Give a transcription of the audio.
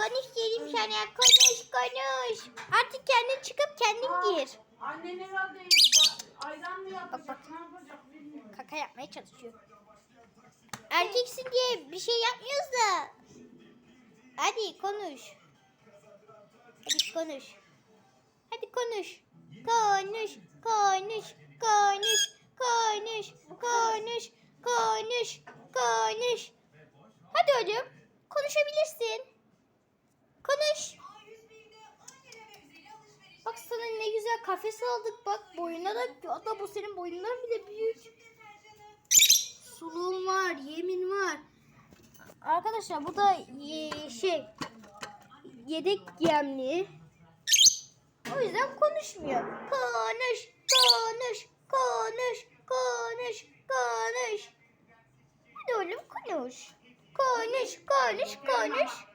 Konuş dedim sana. Konuş konuş. Artık kendin çıkıp kendin gir. Annen herhalde ayran mı yapacak? bak. Ne yapacak bilmiyorum. Kaka yapmaya çalışıyor. Erkeksin diye bir şey yapmıyoruz da. Hadi konuş. Hadi konuş. Hadi konuş. Konuş, konuş, konuş, konuş, konuş, konuş, konuş. Hadi oğlum, konuşabilirsin. Konuş. Bak sana ne güzel kafes aldık bak boyuna da hatta bu senin boyundan bile büyük. Suluğun var, yemin var. Arkadaşlar bu da ye- şey yedek yemli. O yüzden konuşmuyor. Konuş, konuş, konuş, konuş, konuş. Hadi oğlum konuş. Konuş, konuş, konuş.